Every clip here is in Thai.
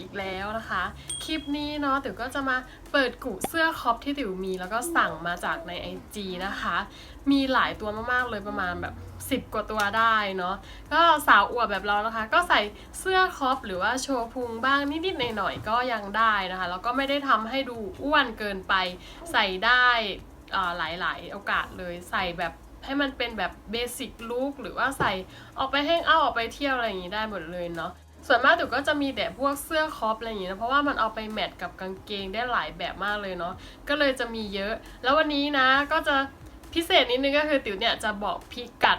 อีกแล้วนะคะ คลิปนี้เนาะติ๋วก็จะมาเปิดกุเสื้อคอปที่ติ๋วมีแล้วก็สั่งมาจากใน IG นะคะ มีหลายตัวมากๆเลยประมาณแบบ 10 กว่าตัวได้เนาะก็สาวอวบแบบเรานะคะ ก็ใส่เสื้อคอปหรือว่าโชว์พุงบ้างนิดๆหน่อยๆก็ยังได้นะคะแล้วก็ไม่ได้ทำให้ดูอ้วนเกินไปใส่ได้อ่าหลายๆ โอกาสเลยใส่แบบให้มันเป็นแบบเบสิกลุคหรือว่าใส่ออกไปแห้งเอาออกไปเที่ยวอะไรอย่างนี้ได้หมดเลยเนาะ ส่วนมากติ๋วก็จะมีแต่พวกเสื้อคอปอะไรอย่างนี้นะเพราะว่ามันเอาไปแมทกับกางเกงได้หลายแบบมากเลยเนาะก็เลยจะมีเยอะ แล้ววันนี้นะก็จะพิเศษนิดนึงก็คือติ๋วเนี่ยจะบอกพิกัด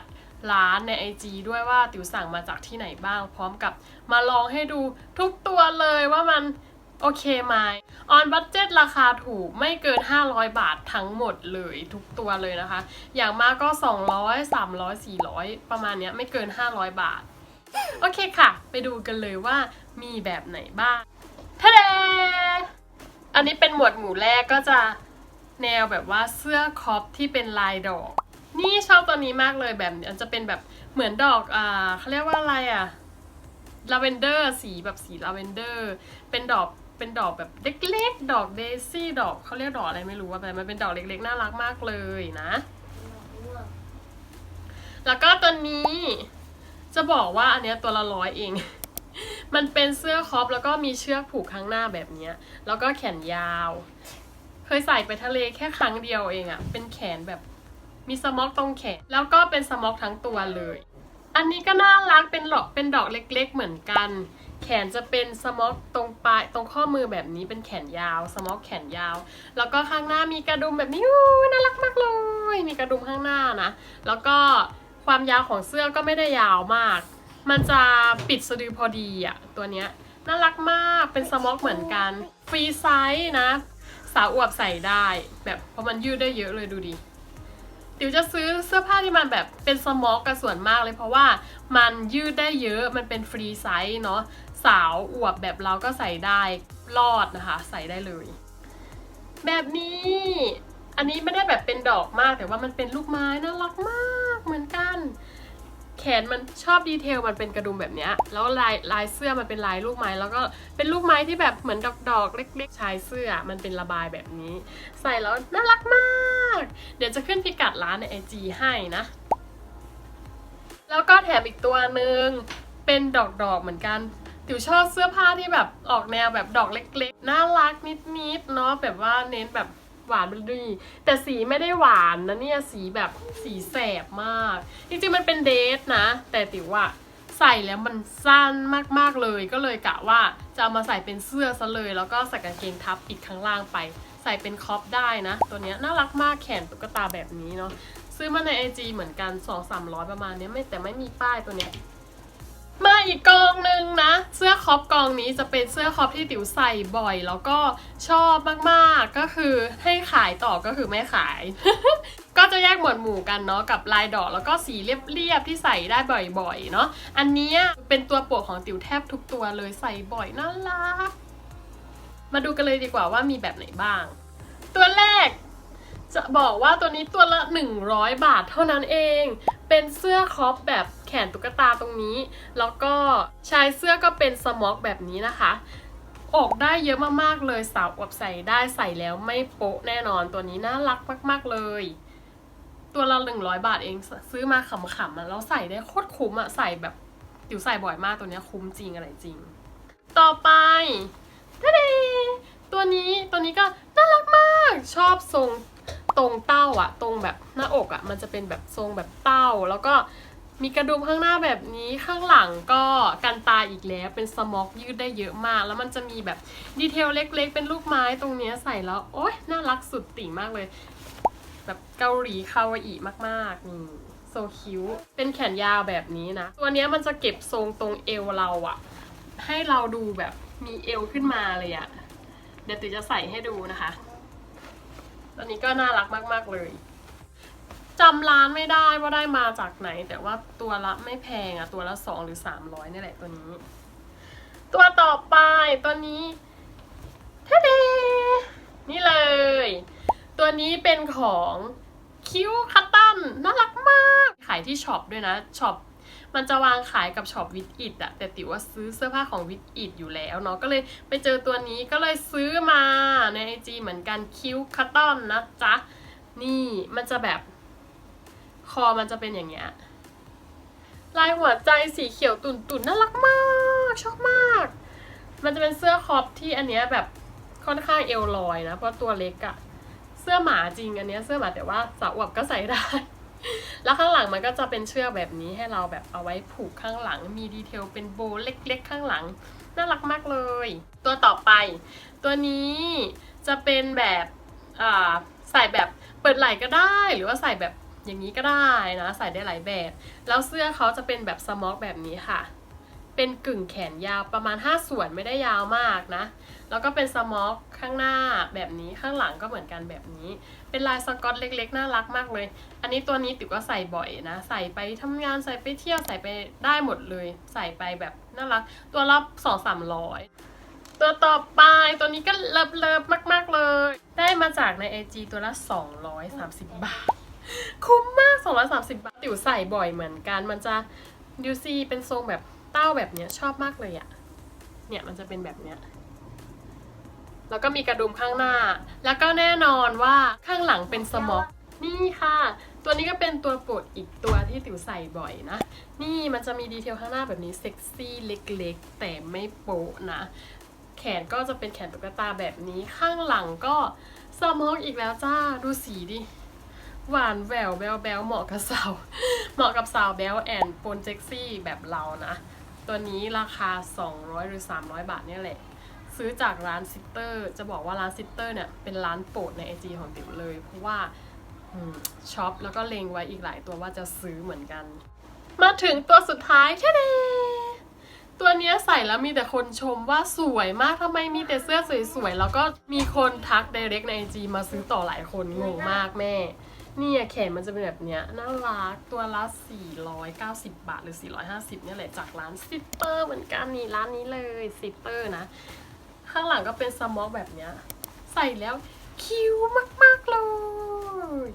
ร้านใน IG ด้วยว่าติ๋วสั่งมาจากที่ไหนบ้าง พร้อมกับมาลองให้ดูทุกตัวเลยว่ามันโอเคไหมออนบัตเจ็ตราคาถูกไม่เกิน 500 บาททั้งหมดเลยทุกตัวเลยนะคะ อย่างมากก็ 200 300 400 ประมาณเนี้ยไม่เกิน 500 บาท โอเคค่ะ ไปดูกันเลยว่ามีแบบไหนบ้างทะเลอันนี้เป็นหมวดหมู่แรกก็จะแนวแบบว่าเสื้อคอปที่เป็นลายดอก นี่ชอบตัวนี้มากเลยแบบนี้จะเป็นแบบเหมือนดอกอ่าเขาเรียกว่าอะไรอะลาเวนเดอร์สีแบบสีลาเวนเดอร์ เป็นดอกเป็นดอกแบบเล็กๆ ดอกเดซี่ดอกเขาเรียกดอกอะไรไม่รู้ว่าแต่มันเป็นดอกเล็กๆ น่ารักมากเลยนะ แล้วก็ตัวนี้ จะบอกว่าอันเนี้ยตัวละร้อยเอง มันเป็นเสื้อคอปแล้วก็มีเชือกผูกข้างหน้าแบบเนี้ย แล้วก็แขนยาว เคยใส่ไปทะเลแค่ครั้งเดียวเองอะเป็นแขนแบบมีสม็อกตรงแขน แล้วก็เป็นสม็อกทั้งตัวเลย อันนี้ก็น่ารักเป็นหลอกเป็นดอกเล็ก ๆ เหมือนกัน แขนจะเป็นสม็อกตรงปลายตรงข้อมือแบบนี้เป็นแขนยาว สม็อกแขนยาว แล้วก็ข้างหน้ามีกระดุมแบบนี้อู้น่ารักมากเลย มีกระดุมข้างหน้านะ แล้วก็ ความยาวของเสื้อก็ไม่ได้ยาวมาก มันจะปิดสะดือพอดีอะตัวเนี้ยน่ารักมากเป็นสม็อกเหมือนกัน ฟรีไซส์นะ สาวอวบใส่ได้ แบบเพราะมันยืดได้เยอะเลยดูดิติ๋วจะซื้อเสื้อผ้าที่มันแบบเป็นสม็อกกันส่วนมากเลย เพราะว่ามันยืดได้เยอะมันเป็นฟรีไซส์เนาะสาวอวบแบบเราก็ใส่ได้รอดนะคะ ใส่ได้เลย แบบนี้ อันนี้ไม่ได้แบบเป็นดอกมากแต่ว่ามันเป็นลูกไม้น่ารักมาก เหมือนกัน แขนมันชอบดีเทลมันเป็นกระดุมแบบนี้แล้วลายลายเสื้อมันเป็นลายลูกไม้ แล้วก็เป็นลูกไม้ที่แบบเหมือนดอกดอกๆ เล็กๆชายเสื้อมันเป็นระบายแบบนี้ ใส่แล้วน่ารักมาก เดี๋ยวจะขึ้นพิกัดร้านในไอจีให้นะ แล้วก็แถมอีกตัวหนึ่งเป็นดอกดอกๆเหมือนกันติ๋วชอบเสื้อผ้าที่แบบออกแนวแบบดอกเล็กๆ น่ารักนิดๆเนาะแบบว่าเน้นแบบ หวานมันดีแต่สีไม่ได้หวานนะเนี่ยสีแบบสีแสบมาก จริงๆมันเป็นเดทนะ แต่ติ๋วอะใส่แล้วมันสั้นมากๆเลยก็เลยกะว่าจะเอามาใส่เป็นเสื้อซะเลย แล้วก็ใส่กางเกงทับปิดข้างล่างไป ใส่เป็นคอปได้นะ ตัวเนี้ยน่ารักมากแขนตุ๊กตาแบบนี้เนาะซื้อมาในไอจเหมือนกัน 2 3 0 0 ประมาณเนี้ยไม่แต่ไม่มีป้ายตัวเนี้ย มาอีกกองหนึ่งนะ เสื้อคอปกองนี้จะเป็นเสื้อคอปที่ติ๋วใส่บ่อย แล้วก็ชอบมากๆก็คือให้ขายต่อก็คือไม่ขาย ก็จะแยกหมวดหมู่กันเนาะกับลายดอกแล้วก็สีเรียบๆที่ใส่ได้บ่อยๆเนาะอันนี้เป็นตัวโปรดของติ๋วแทบทุกตัวเลยใส่บ่อยน่ารักมาดูกันเลยดีกว่าว่ามีแบบไหนบ้าง ตัวแรกจะบอกว่าตัวนี้ตัวละ 100 บาทเท่านั้นเอง เป็นเสื้อครอปแบบแขนตุ๊กตาตรงนี้ แล้วก็ชายเสื้อก็เป็นสม็อกแบบนี้นะคะ ออกได้เยอะมากๆเลยสาวอวบใส่ได้ใส่แล้วไม่โป๊ะแน่นอนตัวนี้น่ารักมากๆเลย ตัวละ100บาทเองซื้อมาขำๆอะแล้วใส่ได้โคตรคุ้มอะใส่แบบติ๋วใส่บ่อยมากตัวนี้คุ้มจริงอะไรจริง ต่อไปทะเดตัวนี้ตัวนี้ก็น่ารักมากชอบทรง ตรงเต้าอะตรงแบบหน้าอกอะมันจะเป็นแบบทรงแบบเต้า แล้วก็มีกระดุมข้างหน้าแบบนี้ข้างหลังก็กันตาอีกแล้วเป็นสม็อกยืดได้เยอะมาก แล้วมันจะมีแบบดีเทลเล็ก ๆ เป็นลูกไม้ตรงเนี้ยใส่แล้วโอ๊ยน่ารักสุดติ่งมากเลย แบบเกาหลีคาวาอิมากๆนี่โซคิวเป็นแขนยาวแบบนี้นะ ตัวนี้มันจะเก็บทรงตรงเอวเราอะให้เราดูแบบมีเอวขึ้นมาเลยอะเดี๋ยวติจะใส่ให้ดูนะคะ ตัวนี้ก็น่ารักมาก ๆ เลยจำร้านไม่ได้ว่าได้มาจากไหน แต่ว่าตัวละไม่แพงอะตัวละสองหรือสามร้อยนี่แหละตัวนี้ ตัวต่อไปตัวนี้ทะเดนี่เลย ตัวนี้เป็นของคิวคัตตันน่ารักมาก ขายที่ช็อปด้วยนะช็อป มันจะวางขายกับช็อปวิดอิดอะแต่ติว่าซื้อเสื้อผ้าของวิดอิดอยู่แล้วเนาะก็เลยไปเจอตัวนี้ก็เลยซื้อมาในไอจีเหมือนกันคิ้วคัตตอนนะจ๊ะนี่มันจะแบบคอมันจะเป็นอย่างเงี้ยลายหัวใจสีเขียวตุ่นๆนน่ารักมากชอบมาก มันจะเป็นเสื้อคอปที่อันเนี้ยแบบค่อนข้างเอวลอยนะเพราะตัวเล็กอะเสื้อหมาจริงอันเนี้ยเสื้อหมาแต่ว่าสาวอวบก็ใส่ได้ แล้วข้างหลังมันก็จะเป็นเชือกแบบนี้ให้เราแบบเอาไว้ผูกข้างหลัง มีดีเทลเป็นโบว์เล็กๆ ข้างหลัง น่ารักมากเลย ตัวต่อไป ตัวนี้จะเป็นแบบใส่แบบเปิดไหล่ก็ได้ หรือว่าใส่แบบอย่างนี้ก็ได้นะ ใส่ได้หลายแบบ แล้วเสื้อเขาจะเป็นแบบสม็อกแบบนี้ค่ะ เป็นกึ่งแขนยาวประมาณ 5 ส่วนไม่ได้ยาวมากนะ แล้วก็เป็นสมอกข้างหน้าแบบนี้ข้างหลังก็เหมือนกันแบบนี้ เป็นลายสกอตเล็กๆ น่ารักมากเลย อันนี้ตัวนี้ติ๋วก็ใส่บ่อยนะ ใส่ไปทำงานใส่ไปเที่ยวใส่ไปได้หมดเลย ใส่ไปแบบน่ารัก ตัวละสองสามร้อยตัวต่อไปตัวนี้ก็เลิฟเลิฟมาก ๆ เลย ได้มาจากใน IG ตัวละ 230 บาท คุ้มมาก 230 บาท ติ๋วใส่บ่อยเหมือนกัน มันจะดิวซีเป็นทรงแบบ เต้าแบบเนี้ยชอบมากเลยอะเนี่ยมันจะเป็นแบบเนี้ยแล้วก็มีกระดุมข้างหน้า แล้วก็แน่นอนว่าข้างหลังเป็นสม็อกนี่ค่ะ ตัวนี้ก็เป็นตัวโปรดอีกตัวที่ติ๋วใส่บ่อยนะ นี่มันจะมีดีเทลข้างหน้าแบบนี้เซ็กซี่เล็กๆ แต่ไม่โป๊ะนะ แขนก็จะเป็นแขนตุ๊กตาแบบนี้ ข้างหลังก็สมอกอีกแล้วจ้า ดูสีดิ หวานแหววแบลแบลเหมาะกับสาว เหมาะกับสาวแบลแอนโปนเซ็กซี่แบบเรานะ ตัวนี้ราคา 200 หรือ 300 บาทเนี่ยแหละ ซื้อจากร้านซิสเตอร์ จะบอกว่าร้านซิสเตอร์เนี่ยเป็นร้านโปรดในไอจีของติ๋วเลย เพราะว่าช็อปแล้วก็เลงไว้อีกหลายตัวว่าจะซื้อเหมือนกัน มาถึงตัวสุดท้ายแค่เดตัวนี้ใส่แล้วมีแต่คนชมว่าสวยมากทำไมมีแต่เสื้อสวยๆ แล้วก็มีคนทัก direct ในไอจีมาซื้อต่อหลายคนงงมากแม่ นี่ยแขนมันจะเป็นแบบเนี้ยน่ารักตัวละ 490 บาทหรือ 450เนี่ยแหละจากร้านซิปเปอร์เหมือนกันนี่ร้านนี้เลยซิปเปอร์นะ ข้างหลังก็เป็นสม็อกแบบเนี้ยใส่แล้วคิ้วมาก ๆ เลย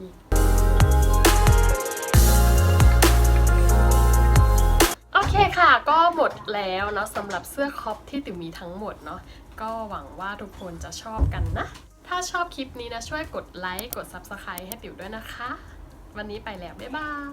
โอเคค่ะก็หมดแล้วเนาะสำหรับเสื้อคอปที่ติ๋วมีทั้งหมดเนาะก็หวังว่าทุกคนจะชอบกันนะ ถ้าชอบคลิปนี้นะช่วยกดไลค์กด Subscribe ให้ติ๋วด้วยนะคะ วันนี้ไปแล้ว บ๊ายบาย